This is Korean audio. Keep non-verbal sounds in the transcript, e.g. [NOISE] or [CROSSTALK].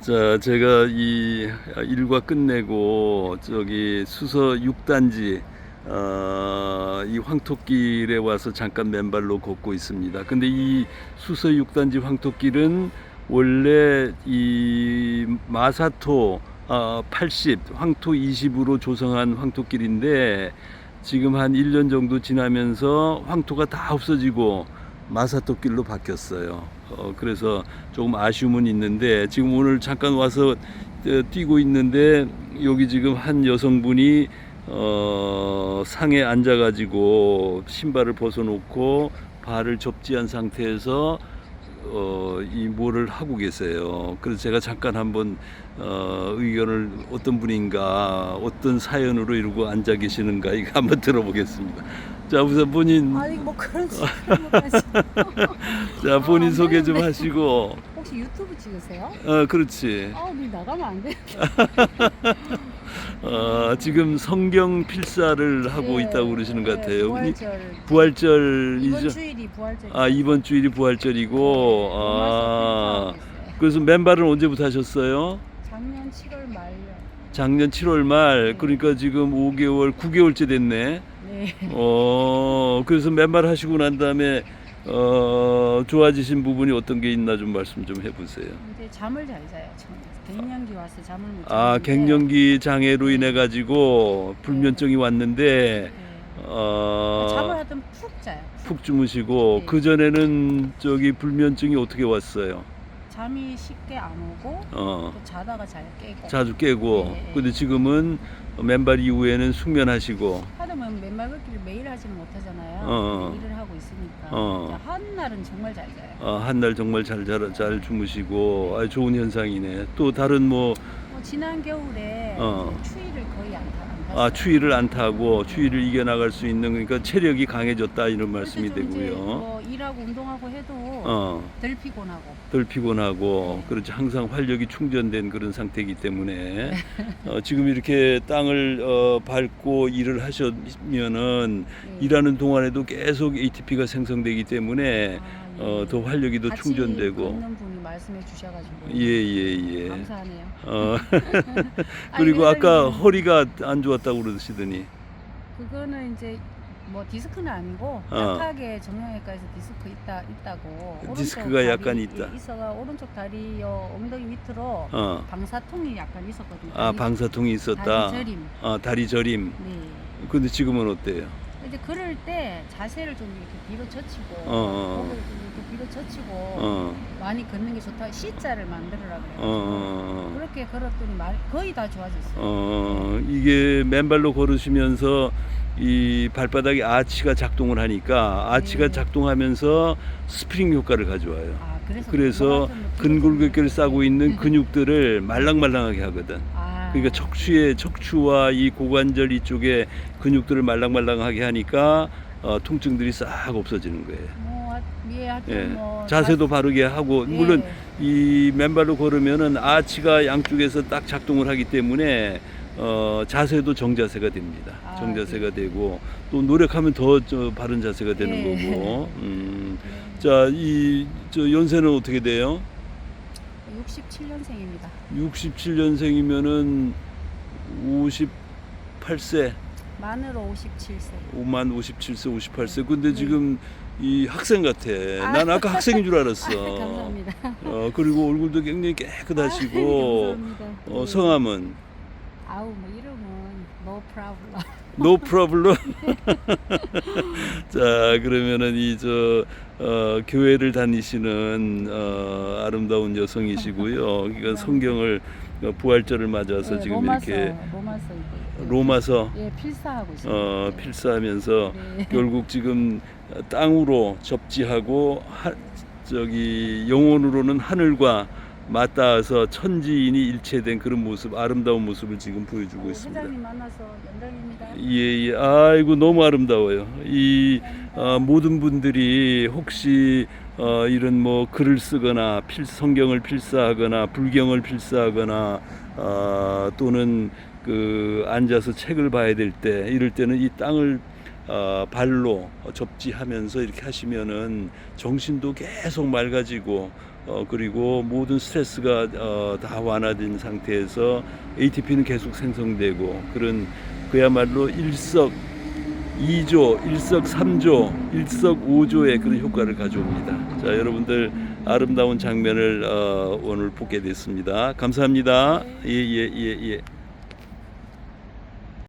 자, 제가 이 일과 끝내고 저기 수서 6단지 어, 이 황토길에 와서 잠깐 맨발로 걷고 있습니다. 근데 이 수서 6단지 황토길은 원래 이 마사토 어, 80, 황토 20으로 조성한 황토길인데 지금 한 1년 정도 지나면서 황토가 다 없어지고 마사토 길로 바뀌었어요. 어, 그래서 조금 아쉬움은 있는데 지금 오늘 잠깐 와서 어, 뛰고 있는데 여기 지금 한 여성분이 어, 상에 앉아가지고 신발을 벗어놓고 발을 접지한 상태에서 어, 이 뭐를 하고 계세요. 그래서 제가 잠깐 한번 어, 의견을 어떤 분인가 어떤 사연으로 이러고 앉아 계시는가 이거 한번 들어보겠습니다. 자 우선 본인 아니 뭐 그런 식으로까지 [LAUGHS] 자 본인 아, 소개 네, 좀 네. 하시고 혹시 유튜브 찍으세요? 어 그렇지 아, 니 나가면 안 돼. [LAUGHS] 어 지금 성경 필사를 하고 네, 있다고 그러시는 것 네, 같아요. 부활절. 부활절이죠. 이번 주일이 부활절. 아 이번 주일이 부활절이고 아 그래서 맨발은 언제부터 하셨어요? 작년 7월 말요. 작년 7월 말 네. 그러니까 지금 5개월 9개월째 됐네. 네. 어 그래서 맨발 하시고 난 다음에 어 좋아지신 부분이 어떤 게 있나 좀 말씀 좀 해보세요. 근데 잠을 잘 자요. 갱년기 와서 잠을 못아 자는데. 갱년기 장애로 인해 가지고 불면증이 왔는데 네. 어 잠을 하든 푹 자요. 푹 주무시고 네. 그 전에는 저기 불면증이 어떻게 왔어요? 잠이 쉽게 안 오고 어 또 자다가 잘 깨고. 자주 깨고 네. 근데 지금은 맨발 이후에는 숙면하시고 발 걷기를 매일 하지는 못하잖아요. 어. 근데 일을 하고 있으니까. 어. 한 날은 정말 잘 자요. 어, 한날 정말 잘, 잘, 잘 주무시고 아, 좋은 현상이네. 또 다른 뭐 뭐 지난 겨울에 어. 추위를 거의 안, 타, 안 탔어요. 아, 추위를 안 타고 추위를 이겨나갈 수 있는 그러니까 체력이 강해졌다 이런 말씀이 좀 이제 되고요. 뭐 일하고 운동하고 해도 어, 덜 피곤하고. 덜 피곤하고 네. 그렇지 항상 활력이 충전된 그런 상태이기 때문에 어, 지금 이렇게 땅을 어, 밟고 일을 하시면은 네. 일하는 동안에도 계속 ATP가 생성되기 때문에 아, 예. 어, 더 활력이 더 같이 충전되고 걷는 분이 말씀해 주셔가지고 예예 예. 감사하네요. 어, [LAUGHS] 아니, [LAUGHS] 그리고 아까 회장님, 허리가 안 좋았다고 그러시더니 그거는 이제 뭐 디스크는 아니고 어. 약하게 정형외과에서 디스크 있다 있다고 디스크가 약간 있다. 있어가 오른쪽 다리 요 엉덩이 밑으로 어. 방사통이 약간 있었거든요. 아 방사통이 있었다. 다리 저림. 아 다리 저림. 네. 근데 지금은 어때요? 이제 그럴 때 자세를 좀 이렇게 뒤로 젖히고 어, 어. 목을 좀 이렇게 뒤로 젖히고 어. 많이 걷는 게 좋다. C자를 만들으라 그래요. 어. 그렇게 걸었더니 말, 거의 다 좋아졌어요. 어 이게 맨발로 걸으시면서 이 발바닥에 아치가 작동을 하니까 아치가 네. 작동하면서 스프링 효과를 가져와요. 아, 그래서 그래서 근골격계를 싸고 있는 네. 근육들을 말랑말랑하게 하거든. 아, 그러니까 척추의 척추와 이 고관절 이쪽에 근육들을 말랑말랑하게 하니까 어, 통증들이 싹 없어지는 거예요. 뭐, 하- 예, 하여튼 예. 뭐 자세도 바르게 하고 자- 예. 물론 이 맨발로 걸으면은 아치가 양쪽에서 딱 작동을 하기 때문에 어, 자세도 정자세가 됩니다. 아, 정자세가 되고 또 노력하면 더 저, 바른 자세가 되는 예. 거고. 음. [LAUGHS] 네. 자, 이 저 연세는 어떻게 돼요? 67년생입니다. 67년생이면은 58세. 만으로 57세. 5만 57세, 58세. 근데 지금 이 학생 같아. 아. 난 아까 학생인 줄 알았어. [LAUGHS] 감사합니다. 어, 그리고 얼굴도 굉장히 깨끗하시고, 아. 어, 네. 성함은 아우 뭐 이름은 no problem. no problem. [LAUGHS] [LAUGHS] 자, 그러면은 이 저 어, 교회를 다니시는 어, 아름다운 여성이시고요. 그러니까 [LAUGHS] 성경을 어, 부활절을 맞아서 예, 지금 로마서, 이렇게 로마서 로마서 예 필사하고 있습니다. 어, 필사하면서 네. [LAUGHS] 결국 지금 땅으로 접지하고 하, 저기 영혼으로는 하늘과 맞닿아서 천지인이 일체된 그런 모습 아름다운 모습을 지금 보여주고 어, 있습니다. 회장님 만나서 연장입니다. 예, 예. 아이고 너무 아름다워요. 이 어, 모든 분들이 혹시 어, 이런 뭐 글을 쓰거나 필, 성경을 필사하거나 불경을 필사하거나 어, 또는 그 앉아서 책을 봐야 될 때 이럴 때는 이 땅을 어, 발로 접지하면서 이렇게 하시면은 정신도 계속 맑아지고 어, 그리고 모든 스트레스가 어, 다 완화된 상태에서 ATP는 계속 생성되고 그런 그야말로 일석 2조, 일석 3조, 일석 5조의 그런 효과를 가져옵니다. 자, 여러분들 아름다운 장면을 어, 오늘 보게 됐습니다. 감사합니다. 예, 예, 예, 예.